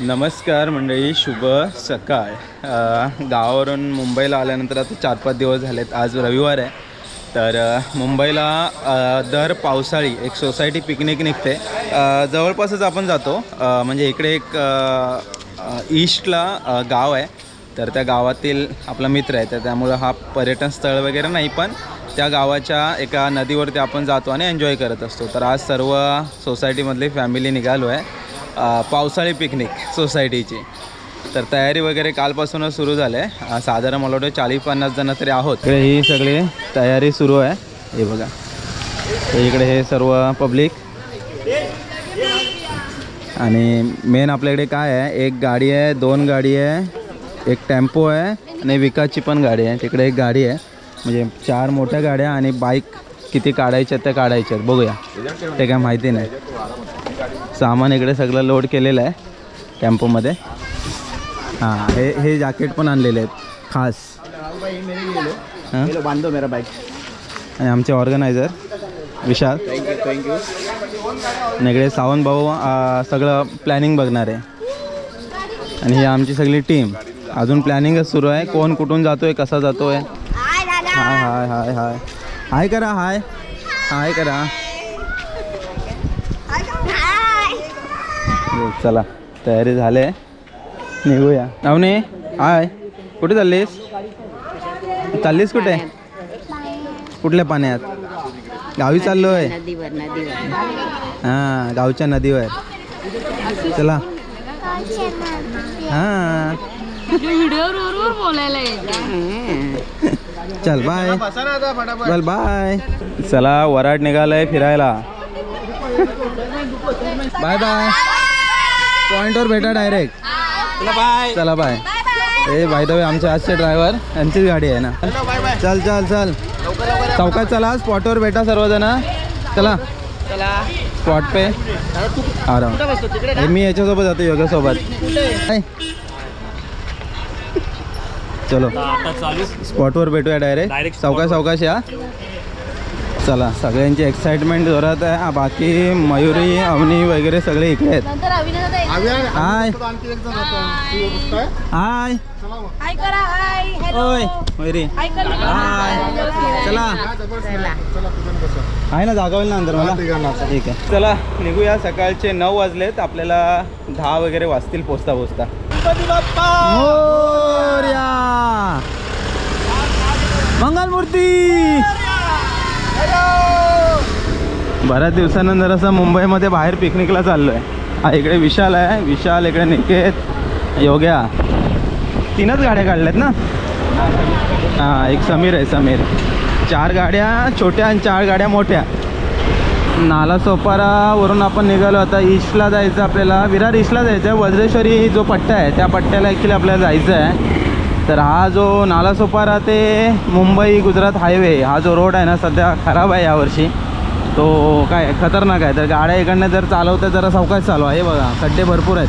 नमस्कार मंडळी शुभ सकाळ. गावावरून मुंबईला आल्यानंतर आता चार पाच दिवस झालेत आज रविवार आहे. तर मुंबईला दर पावसाळी एक सोसायटी पिकनिक निघते. जवळपासच आपण जातो. म्हणजे इकडे एक ईस्टला गाव आहे. तर त्या गावातील आपला मित्र आहे तर त्यामुळं हा पर्यटन स्थळ वगैरे नाही पण त्या गावाच्या एका नदीवरती आपण जातो आणि एन्जॉय करत असतो. तर आज सर्व सोसायटीमधली फॅमिली निघालो आहे. पावसाळी पिकनिक सोसायटीची. तर तयारी वगैरे कालपासूनच सुरू झाली आहे. साधारण मला वाटतं चाळीस पन्नास जण तरी आहोत. इकडे ही सगळी तयारी सुरू आहे. हे बघा. तर इकडे हे सर्व पब्लिक. आणि मेन आपल्याकडे काय आहे? एक गाडी आहे दोन गाडी आहे एक टेम्पो आहे आणि विकासची पण गाडी आहे. तिकडे एक गाडी आहे. म्हणजे चार मोठ्या गाड्या आणि बाईक किती काढायच्या आहेत त्या काढायच्या आहेत. बघूया. ते काय माहिती नाही. सामान इकडे सगळं लोड केलेलं आहे टेम्पोमध्ये हां हे हे जॅकेट पण आणलेले आहेत खास. हां? बांधो मेरा बाइक आणि आमचे ऑर्गनायझर विशाल. थँक्यू थँक्यू आणि इकडे सावंत भाऊ सगळं प्लॅनिंग बघणार आहे. आणि ही आमची सगळी टीम अजून प्लॅनिंगच सुरू आहे कोण कुठून जातोय कसा जातोय. हाय हाय हाय हाय. हाय करा हाय. हाय करा हो, हो, चला. तयारी झाले निघूया. नवने हाय. कुठे चाललीस? चाललीस कुठे? कुठल्या पाण्यात? गावी चाललोय. आहे हां गावच्या नदीवर. चला. हां. चल बाय चल बाय चला वराड निघालंय फिरायला. बाय बाय पॉइंटवर भेटा डायरेक्ट. चला बाय. चला बाय. ए बाय द वे आमचे आजचे ड्रायव्हर यांचीच गाडी आहे ना? चल चल चल चौकात चला स्पॉटवर भेटा सर्वजण. चला. चला. स्पॉट पे. आराम. हे मी याच्यासोबत जातो योगासोबत. हाय. चलो. स्पॉटवर भेटूया डायरेक्ट. सावकाश सावकाश या चला सगळ्यांची एक्साइटमेंट जोरात आहे. बाकी मयुरी अवनी वगैरे सगळे इकडे आहेत. नंतर अविनाश हाय हाय हाय करा हाय ओय मयुरी. हाय चला. आहे ना जागा होईल ना अंदर मला? ठीक आहे चला निघूया. सकाळचे नऊ वाजलेत. आपल्याला दहा वगैरे वाजतील पोचता पोचता. मंगलमूर्ती! बऱ्याच दिवसानंतर असं मुंबईमध्ये बाहेर पिकनिकला चाललो आहे हा इकडे विशाल आहे. विशाल इकडे निकेत. योग्या. तीनच गाड्या काढल्यात ना? हां एक समीर आहे समीर. चार गाड्या छोट्या आणि चार गाड्या मोठ्या. नाला सोपारावरून आपण निघालो. आता ईस्टला जायचं आपल्याला. विरार ईस्टला जायचं आहे वज्रेश्वरी जो पट्टा आहे त्या पट्ट्याला ॲक्च्युली आपल्याला जायचं आहे तर हा जो नालासोपारा ते मुंबई गुजरात हायवे हा जो रोड आहे ना सध्या खराब आहे यावर्षी. तो काय खतरनाक आहे. तर गाड्या इकडनं जर चालवतं जरा सावकाश चालू आहे. बघा खड्डे भरपूर आहेत.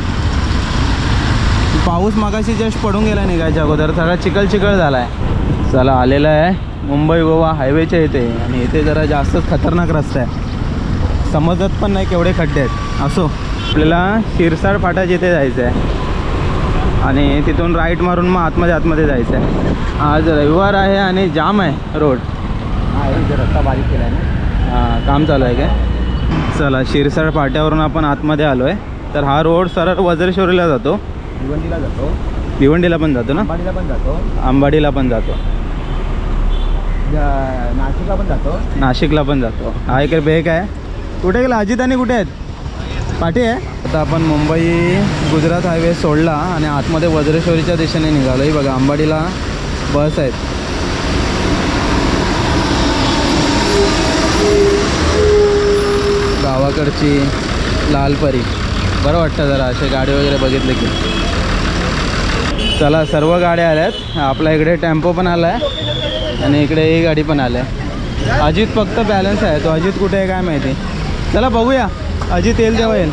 पाऊस मागाशी जस्ट पडून गेला निघायच्या अगोदर. सगळा चिकल चिकल झाला आहे चला आलेला आहे मुंबई गोवा हायवेच्या इथे. आणि इथे जरा जास्तच खतरनाक रस्ता आहे समजत पण नाही केवढे खड्डे आहेत. असो आपल्याला शिरसाड फाटा जिथे जायचं आहे आणि तिथून राईट मारून मग आतमध्ये आतमध्ये जायचं आहे. आज रविवार आहे आणि जाम आहे रोड. रस्ता बारीक केला आहे ना? हां काम चालू आहे काय? चला शिरसाड फाट्यावरून आपण आतमध्ये आलो आहे. तर हा रोड सरळ वज्रेश्वरीला जातो. भिवंडीला जातो. भिवंडीला पण जातो ना? अंबाडीला पण जातो. आंबाडीला पण जातो. नाशिकला पण जातो. नाशिकला पण जातो. हा इकडे बेक आहे. कुठे गेला? अजित आणि कुठे आहेत? पाठी आहे. आता आपण मुंबई गुजरात हायवे सोडला आणि आतमध्ये वज्रेश्वरीच्या दिशेने निघालो. ही बघा आंबाडीला बस आहेत. गावाकडची लालपरी. बरं वाटतं जरा असे गाडी वगैरे बघितले की. चला सर्व गाड्या आल्या आहेत आपल्या इकडे टेम्पो पण आला आहे आणि इकडे ही गाडी पण आली आहे. अजित फक्त बॅलन्स आहे. तो अजित कुठे आहे काय माहिती. चला बघूया. अजित तेल जेव्हा येईल.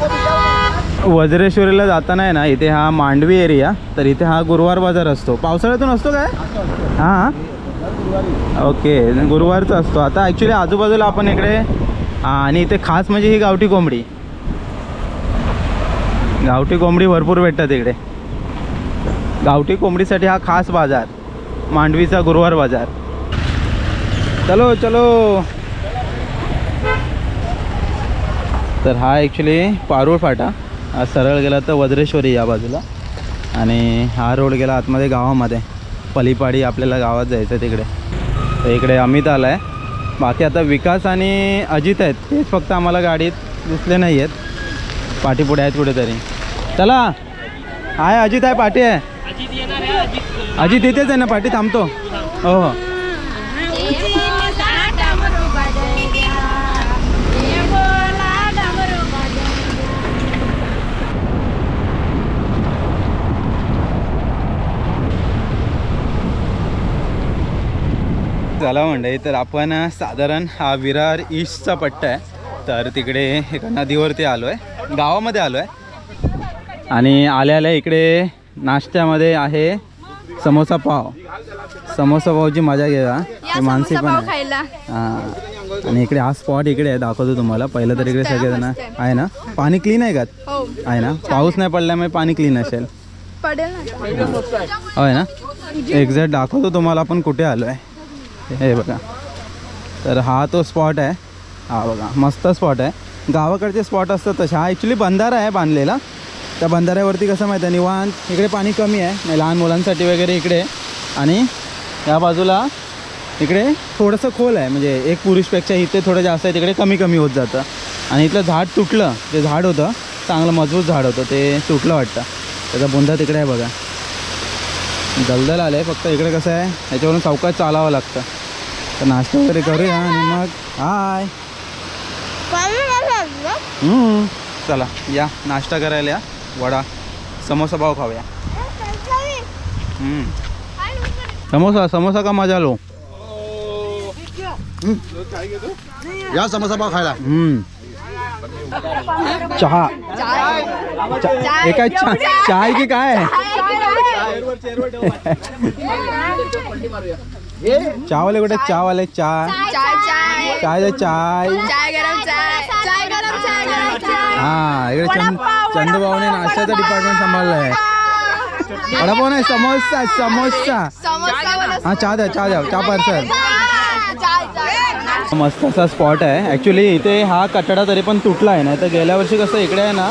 वज्रेश्वरीला जाताना आहे ना इथे हा मांडवी एरिया तर इथे हा गुरुवार बाजार असतो. पावसाळ्यातून असतो काय? हां ओके गुरुवारचा असतो. आता ॲक्च्युली आजूबाजूला आपण इकडे आणि इथे खास म्हणजे ही गावठी कोंबडी. गावठी कोंबडी भरपूर भेटतात इकडे. गावठी कोंबडीसाठी हा खास बाजार मांडवीचा गुरुवार बाजार. चलो चलो. तर हा ॲक्च्युली पारूळ फाटा. हा सरळ गेला तर वज्रेश्वरी या बाजूला. आणि हा रोड गेला आतमध्ये गावामध्ये. पलीपाडी आपल्याला गावात जायचं आहे तिकडे. तर इकडे अमित आला आहे बाकी आता विकास आणि अजित आहेत. तेच फक्त आम्हाला गाडीत दिसले नाही आहेत पाठीपुढे आहेत कुठेतरी. चला. आहे अजित आहे पाठी आहे. अजित इथेच आहे ना पाठी थांबतो. हो हो. चला मंडळी तर आपण साधारण हा विरार ईस्टचा पट्टा आहे. तर तिकडे एका नदीवरती आलो आहे गावामध्ये आलो आहे आणि आल्या आल्या इकडे नाश्त्यामध्ये आहे समोसा पाव. समोसा पावची मजा घ्या हे मानसी पण आहे. हां. आणि इकडे हा स्पॉट इकडे आहे दाखवतो तुम्हाला. पहिलं तर इकडे सगळेजण आहे. ना? पाणी क्लीन आहे का? हो. आहे ना? पाऊस नाही पडल्यामुळे पाणी क्लीन असेल. होय ना? एक्झॅक्ट दाखवतो तुम्हाला आपण कुठे आलो आहे हे बघा. तर हा तो स्पॉट आहे. हा बघा मस्त स्पॉट आहे. गावाकडचे स्पॉट असतात तसे. हा ॲक्च्युली बंधारा आहे बांधलेला. त्या बंधाऱ्यावरती कसं माहिती आहे निवांत इकडे पाणी कमी आहे. लहान मुलांसाठी वगैरे इकडे. आणि या बाजूला इकडे थोडंसं खोल आहे. म्हणजे एक पुरुषपेक्षा इथे थोडं जास्त आहे तिकडे कमी कमी होत जातं. आणि इथलं झाड तुटलं. ते झाड होतं चांगलं मजबूत झाड होतं. ते तुटलं वाटतं. त्याचा बुंदा तिकडे आहे बघा. दलदल आलं आहे फक्त इकडे कसं आहे याच्यावरून चौकात चालावं लागतं. तर नाश्ता वगैरे करूया आणि मग हाय. हम्म, चला या. नाश्ता करायला या. वडा. समोसा पाव खाऊया. समोसा समोसा का मजा लो? या समोसा पाव खायला. हम्म. चहा. चहा चहा आहे की काय? चहावाले कुठे? चहावाले चहा चाय। चाय चाय चाय चाय। गरम चाय. चाय गरम चाय गरम चाय. हा इकडे चंद चंदूभाऊने नाश्त्याचं डिपार्टमेंट सांभाळलं आहे वडापाव. नाही समोसा समोसा. समोसा हा चहा द्या चहा द्या चहा पार्सल. चाय मस्त असा स्पॉट आहे. ॲक्च्युली इथे हा कटडा तरी पण तुटला आहे ना तर गेल्या वर्षी कसं इकडे आहे ना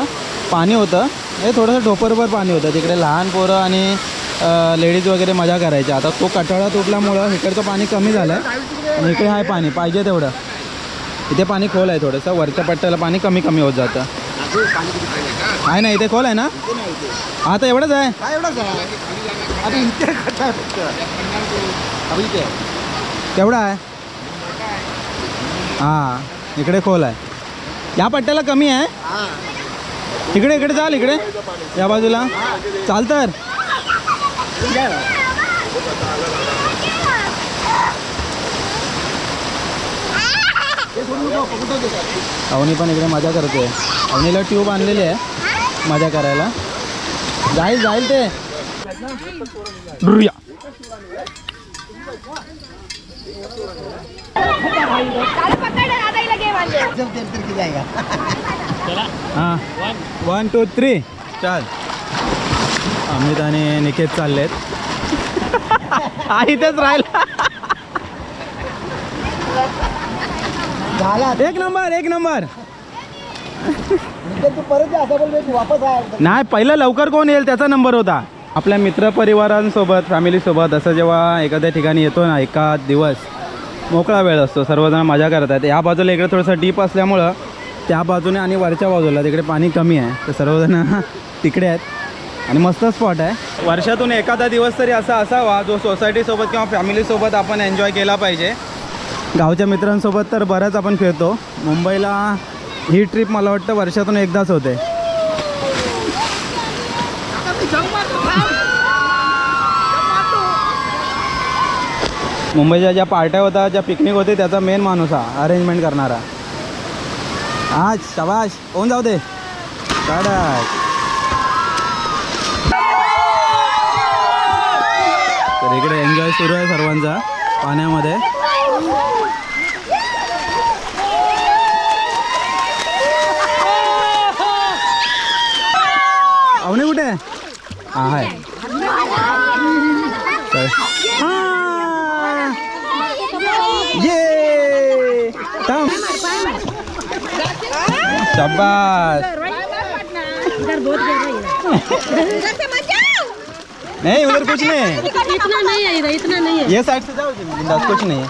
पाणी होतं. हे थोडंसं ढोपरभर पाणी होतं. तिकडे लहान पोरं आणि लेडीज वगैरे मजा करायच्या आता तो कटडा तुटल्यामुळं इकडचं पाणी कमी झालं आहे आणि इकडे आहे पाणी पाहिजे तेवढं. इथे पाणी खोल आहे थोडंसं वरच्या पट्ट्याला पाणी कमी कमी होत जातं. आहे ना इथे खोल आहे ना? आता एवढंच आहे. काय एवढंच आहे. केवढा आहे? हां इकडे खोल आहे. या पट्ट्याला कमी आहे? इकडे इकडे चाल इकडे. या बाजूला. चाल तर. अवनी पण इकडे मजा करते अवनीला ट्यूब आणलेली आहे. मजा करायला. जाईल जाईल ते. हां. वन टू थ्री चाल. अमित आणि निकेत चाललेत. हा इथेच राहिला. झाला. एक नंबर एक नंबर. निघेल तू परत जा असं बोल तू वापस आहे नाही पहिलं लवकर कोण येईल त्याचा नंबर होता. आपल्या मित्रपरिवारांसोबत फॅमिलीसोबत असं जेव्हा एखाद्या ठिकाणी येतो ना एका दिवस मोकळा वेळ असतो सर्वजण मजा करतात. या बाजूला इकडे थोडंसं डीप असल्यामुळं त्या बाजूने आणि वरच्या बाजूला तिकडे पाणी कमी आहे. तर सर्वजण तिकडे आहेत. आणि मस्त स्पॉट आहे. वर्षातून एखादा दिवस तरी असा असावा जो सोसायटीसोबत किंवा फॅमिलीसोबत आपण एन्जॉय केला पाहिजे. गावच्या मित्रांसोबत तर बरंच आपण फिरतो. मुंबईला ही ट्रिप मला वाटतं वर्षातून एकदाच होते. मुंबईच्या ज्या पार्ट्या होत्या ज्या पिकनिक होते त्याचा मेन माणूस हा अरेंजमेंट करणारा. आज शाबाश होऊन जाऊ दे. काढाच तर इकडे एन्जॉय सुरू आहे सर्वांचा पाण्यामध्ये पाहुणे कुठे आहे हा आहे चल. हा. ये थांब. नहीं उधर कुछ नहीं। है इतना नहीं है इधर इतना नहीं है। ये साइड से जाओ बिंदास कुछ नाही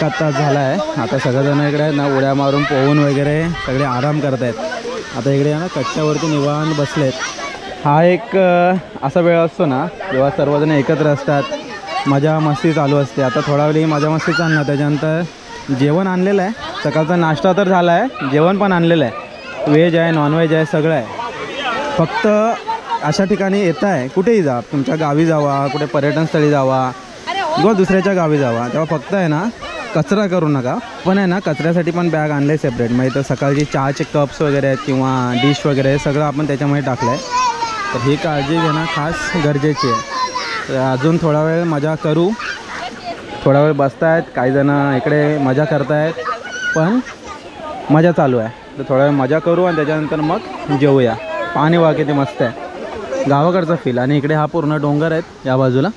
कत्ता झाला आहे आता सगळेजण इकडे ना उड्या मारून पोहून वगैरे सगळे आराम करत आहेत. आता इकडे ना कट्ट्यावरती निवांत बसलेत. हा एक असा वेळ असतो ना जेव्हा सर्वजण एकत्र असतात मजा मस्ती चालू असते. आता थोडा वेळ ही मजा मस्ती चालणार त्याच्यानंतर जेवण आणलेलं आहे. सकाळचा नाश्ता तर झाला आहे जेवण पण आणलेलं आहे. व्हेज आहे नॉनव्हेज आहे सगळं आहे. फक्त अशा ठिकाणी येत आहे कुठेही जा. तुमच्या गावी जावा कुठे पर्यटनस्थळी जावा किंवा दुसऱ्याच्या गावी जावा. तेव्हा फक्त आहे ना कचरा करू नका. पण आहे ना कचऱ्यासाठी पण बॅग आणले सेपरेट म्हणजे तर सकाळची चहाचे कप्स वगैरे आहेत किंवा डिश वगैरे आहे सगळं आपण त्याच्यामध्ये टाकलं आहे तर ही काळजी घेणं खास गरजेची आहे. तर अजून थोडा वेळ मजा करू. थोडा वेळ बसतायत. काही जण इकडे मजा करतायत. पण मजा चालू आहे. तर थोडा वेळ मजा करू आणि त्याच्यानंतर मग जेवूया पाणी वा किती मस्त आहे. गावाकडचा फील आणि इकडे हा पूर्ण डोंगर आहेत या बाजूला.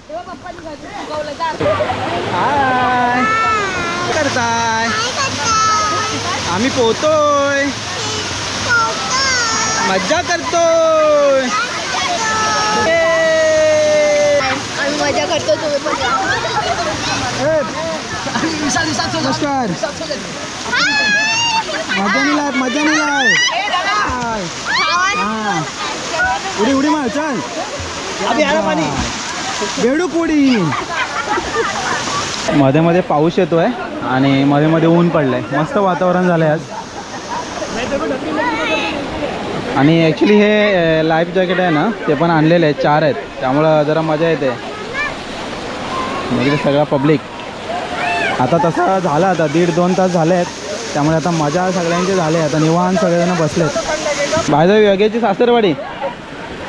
हाय. करताय. आम्ही पोहतोय. मज्जा करतोय! आम्ही मजा करतो! नमस्कार मजा नाही लाय मजा हा उडी उडी मार चल. बेडूक उडी. मध्ये मध्ये पाऊस येतोय आणि मध्ये मध्ये ऊन पडलंय. मस्त वातावरण झालंय आज. आणि ॲक्च्युली हे लाईफ जॅकेट आहे ना ते पण आणलेले आहेत. चार आहेत. त्यामुळं जरा मजा येते. इकडे सगळा पब्लिक आता तसा झाला आता दीड दोन तास झाले आहेत त्यामुळे आता मजा सगळ्यांची झाली आता निवांत सगळेजण बसलेत. बायदा योग्याची सासरवाडी.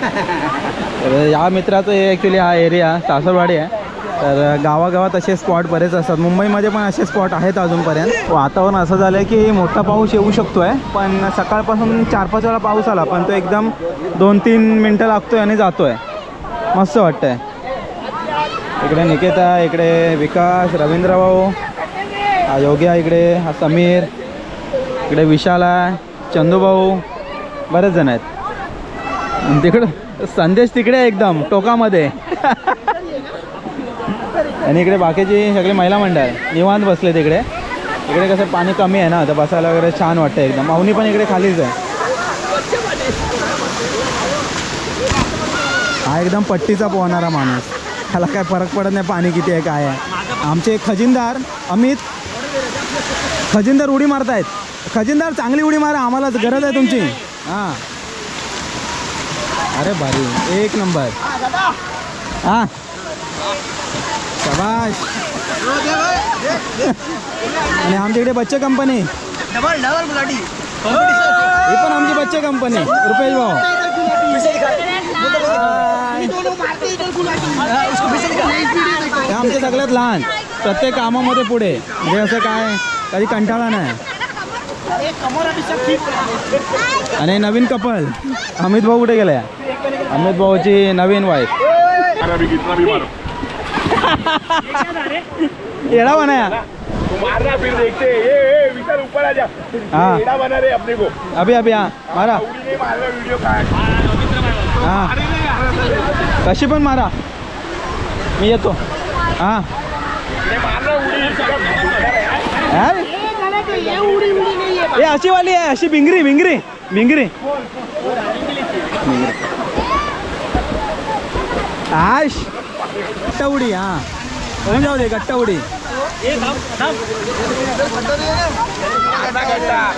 तर या मित्राचं हे ॲक्च्युली हा एरिया सासरवाडी आहे. तर गावागावात असे स्पॉट बरेच असतात. मुंबईमध्ये पण असे स्पॉट आहेत अजूनपर्यंत. वातावरण असं झालं आहे की मोठा पाऊस येऊ शकतो आहे पण सकाळपासून चार पाच वेळा पाऊस आला पण तो एकदम दोन तीन मिनटं लागतो आहे आणि जातो आहे मस्त वाटतं आहे इकडे निकेता इकडे विकास रवींद्र भाऊ योग्या इकडे हा समीर इकडे विशाल आहे चंदूभाऊ बरेच जण आहेत. तिकडं संदेश तिकडे आहे एकदम टोकामध्ये. आणि इकडे बाकीची सगळी महिला मंडळ निवांत बसले तिकडे. इकडे कसं पाणी कमी आहे ना तर बसायला वगैरे छान वाटतं एकदम. माऊनी पण इकडे खालीच आहे. हा एकदम पट्टीचा पोहणारा माणूस. त्याला काय फरक पडत नाही पाणी किती आहे काय आहे. आमचे खजिनदार अमित खजिनदार उडी मारतायत. खजिनदार चांगली उडी मारा आम्हालाच गरज आहे तुमची. हां. अरे भारी एक नंबर. हां? शबाश. आणि आमच्या इकडे बच्चे कंपनी डबल डबल गुलाटी ही पण आमची बच्चे कंपनी रुपेश भाऊ. आमचे सगळ्यात लहान. प्रत्येक कामामध्ये पुढे. म्हणजे असं काय कधी कंटाळा नाही. आणि नवीन कपल अमित भाऊ कुठे गेले अमित भाऊची नवीन वाईफ येडा बनाया मारना फिर देखते ये. ये विशाल ऊपर आ जा हाँ. बना रहे अपने को अभी अभी हाँ. मारा. उड़ी वीडियो का हां. कशी पण मारा. मी येतो. हां. ये अशी वाली आहे अशी भिंगरी भिंगरी भिंगरी आश. उडी हा. होऊन जाऊ दे गट्टा उडी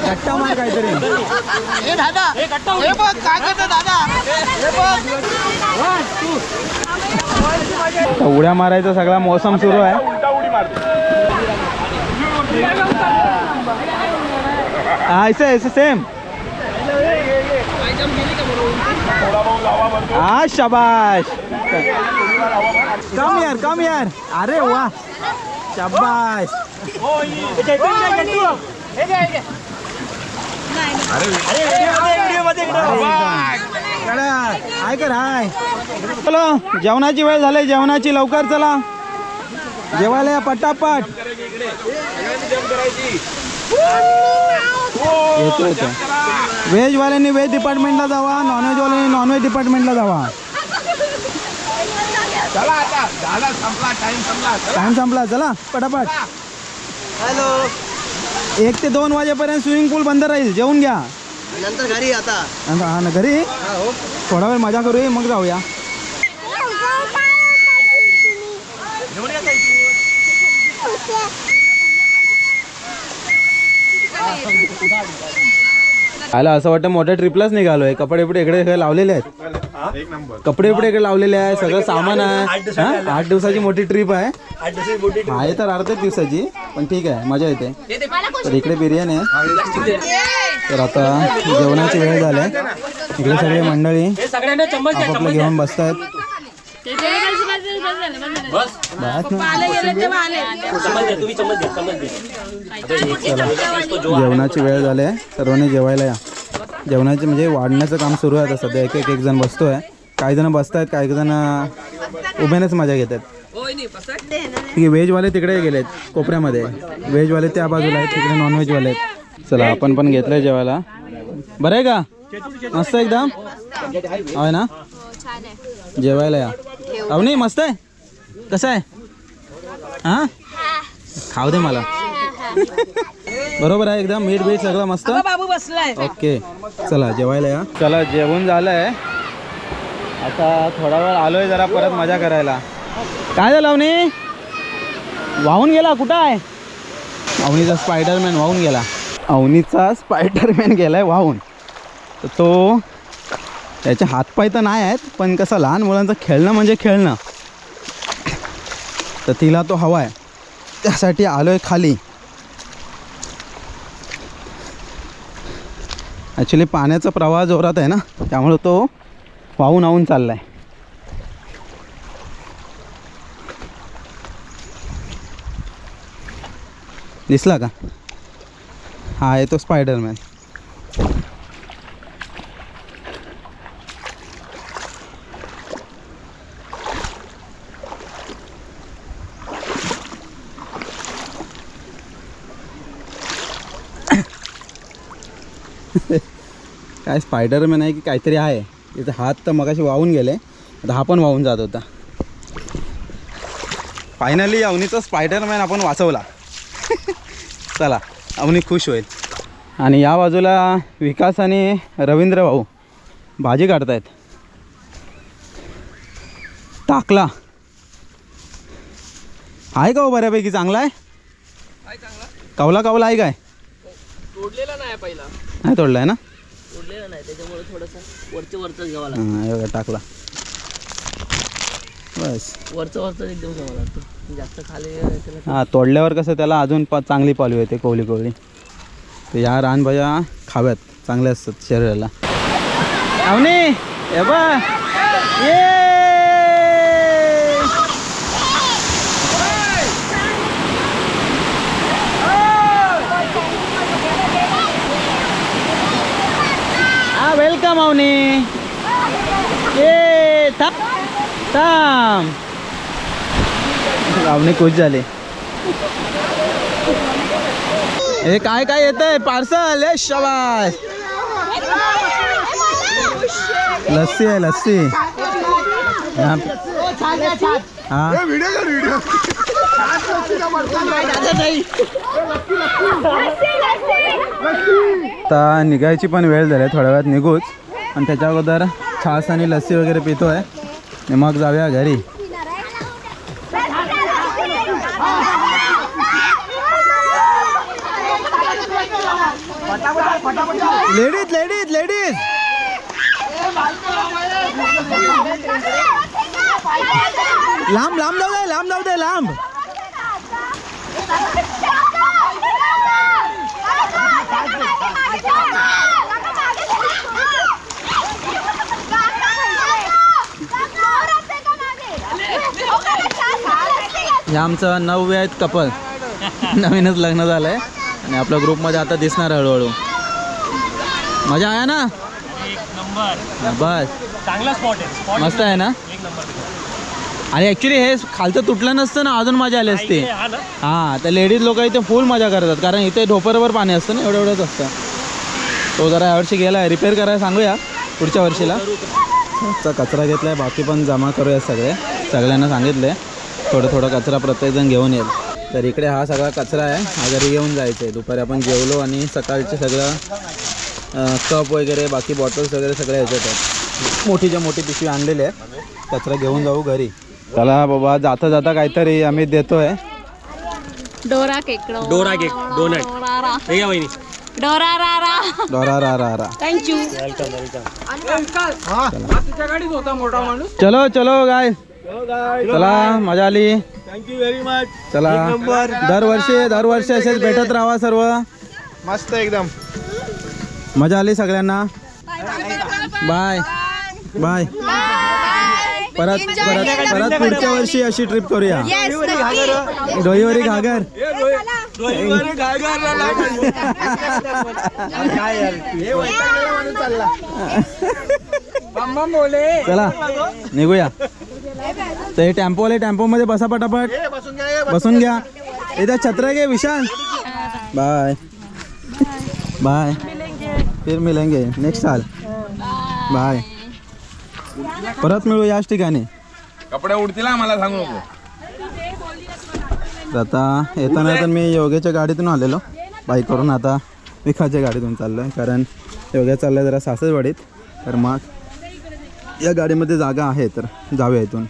गट्टा मार काहीतरी. उड्या मारायचा सगळा मोसम सुरू आहे. ऐसे ऐसे सेम हा शबाश. कम यार कम यार अरे वा. शबाश हाय कर हाय. चला जेवणाची वेळ झाली जेवणाची लवकर चला. जेवायला या पटापट. येतो येतो. व्हेजवाल्यांनी व्हेज डिपार्टमेंटला जावा नॉनव्हेजवाल्यांनी नॉनव्हेज डिपार्टमेंटला जावा. चला आता. झाला संपला टाइम संपला. टाइम संपला चला पटापट. हॅलो. एक ते दोन वाजेपर्यंत स्विमिंग पूल बंद राहील. जेवून घ्या. नंतर घरी आता. आणि हा ना घरी? थोडा वेळ मजा करूया मग जाऊया. आला असं वाटतं मोठ्या ट्रिपलाच निघालोय. कपडे बिपडे इकडे सगळे लावलेले आहेत. कपडे बिपडे इकडे लावलेले आहे सगळं सामान आहे. हा? आठ दिवसाची मोठी ट्रिप आहे. आहे. तर अर्ध्याच दिवसाची पण ठीक आहे मजा येते. तर इकडे बिर्याणी आहे. तर आता जेवणाची वेळ झाली आहे. इकडे सगळे मंडळी आपापलं घेऊन बसतायत. बस ना. चम्मच द्या तुम्ही चम्मच द्या चम्मच द्या. जेवणाची वेळ झाली आहे. सर्वांनी जेवायला या. जेवणाचे म्हणजे वाढण्याचं काम सुरू आहे आता सध्या. एक एक एक जण बसतोय. काही जण बसत आहेत काही जण उभ्यानेच मजा घेत आहेत व्हेजवाले तिकडे गेलेत कोपऱ्यामध्ये. व्हेजवाले त्या बाजूला आहेत तिकडे नॉनव्हेजवाले आहेत. चला आपण पण घेतलंय जेवायला. बरं आहे का? मस्त एकदम? आहे ना? जेवायला या. अवनी मस्त आहे? कसं आहे? हां? खाऊ दे मला. बरोबर आहे एकदम मीठ बीठ सगळं मस्त. बाबू बसलाय. ओके चला जेवायला या. चला जेवण झालंय. आता थोडा वेळ आलोय जरा परत मजा करायला. काय झालं अवनी? वाहून गेला कुठं आहे अवनीचा स्पायडरमॅन वाहून गेला. अवनीचा स्पायडरमॅन गेलाय वाहून. तर तो त्याचे हातपाय तर नाही आहेत पण कसं लहान मुलांचं खेळणं म्हणजे खेळणं. तर तिला तो हवा आहे त्यासाठी आलोय खाली. ॲक्च्युली पाण्याचा प्रवाह जोरात आहे ना त्यामुळे तो वाहून वाहून चालला आहे दिसला का? हा येतो स्पायडरमॅन काय स्पायडरमॅन आहे की काहीतरी आहे. त्याचा हात तर मगाशी वाहून गेले. आता हा पण वाहून जात होता. फायनली अवनीचा स्पायडरमॅन आपण वाचवला. चला अवनी खुश होईल. आणि या बाजूला विकास आणि रवींद्र भाऊ भाजी काढतायत. टाकला. आहे का हो बऱ्यापैकी? चांगला आहे? कवला कवला आहे काय? तोडलेला नाही पहिला. नाही तोडला आहे ना? नाही त्याच्यामुळे थोडंसं वरचं वरचं घ्यावं हां हे बघा टाकला. बस. वरचं वरचं एकदम घ्यावं लागतं. जास्त खाली त्याला हां तोडल्यावर कसं त्याला अजून प चांगली पालवी येते कोवली कोवली. तर या रानभाज्या खाव्यात चांगल्या असतात शरीराला. अवनी बा ये. वेलकम अवनी ये थांब थांब. अवनी खुश झाली. हे काय काय येत आहे पार्सल? ए शबाश लस्सी आहे लस्सी. हा. व्हिडिओ कर व्हिडिओ आता निघायची पण वेळ झाली आहे, थोड्या वेळात निघूच. आणि त्याच्या अगोदर छास आणि लस्सी वगैरे पितोय. आणि मग जाऊया घरी. Ladies ladies ladies! लांब लांब जाऊ दे लांब जाऊ दे लांब. हे आमचं नववे आहेत कपल. नवीनच लग्न झालंय. आणि आपल्या ग्रुपमध्ये आता दिसणार हळूहळू. मजा आया ना? एक नंबर. बस. चांगला स्पॉट आहे. मस्त आहे ना? आणि ॲक्च्युली हे खालचं तुटलं नसतं ना अजून मजा आली असते. हा तर लेडीज लोक इथे फुल मजा करतात कारण इथे ढोपरवर पाणी असतं ना एवढं एवढंच असतं. तो जरा यावर्षी गेला आहे रिपेअर करायला सांगूया पुढच्या वर्षीला. चा कचरा घेतला आहे बाकी पण जमा करूया सगळे. सगळ्यांना सांगितलं आहे थोडं थोडं कचरा प्रत्येकजण घेऊन येईल. तर इकडे हा सगळा कचरा आहे हा घरी घेऊन जायचं आहे. दुपारी आपण जेवलो आणि सकाळचे सगळं कप वगैरे बाकी बॉटल्स वगैरे सगळे ह्याच्यात आहेत. मोठीच्या मोठी पिशवी आणलेली आहे. कचरा घेऊन जाऊ घरी. चला बाबा जाता जाता काहीतरी आम्ही देतोय. Dora cake Dora cake donut. हे घ्या वहिनी. डोरा रा रा डोरा रा रा रा थँक्यू वेलकम वेलकम चलो चलो गाय चला मजा आली. थँक्यू व्हेरी मच चला. दरवर्षी दरवर्षी असेच भेटत राहा सर्व. मस्त एकदम. मजा आली सगळ्यांना. बाय बाय परत परत परत पुढच्या वर्षी अशी ट्रिप करूया. डोईवरी घागर. चला निघूया. तर हे टेम्पोवाले टेम्पोमध्ये बसा पटापट. बसून घ्या इथे छत्र घे विशाल. बाय. बाय. फिर मिलेंगे. नेक्स्ट साल. बाय. परत मिळू याच ठिकाणी. कपडे उडतील मला सांगू नको. आता येताना तर मी योगेच्या गाडीतून आलेलो. बाईकवरून आता विखाच्या गाडीतून चाललो आहे कारण योग्या चाललं जरा सासरवाडीत. तर मग या गाडीमध्ये जागा आहे तर जाऊया इथून.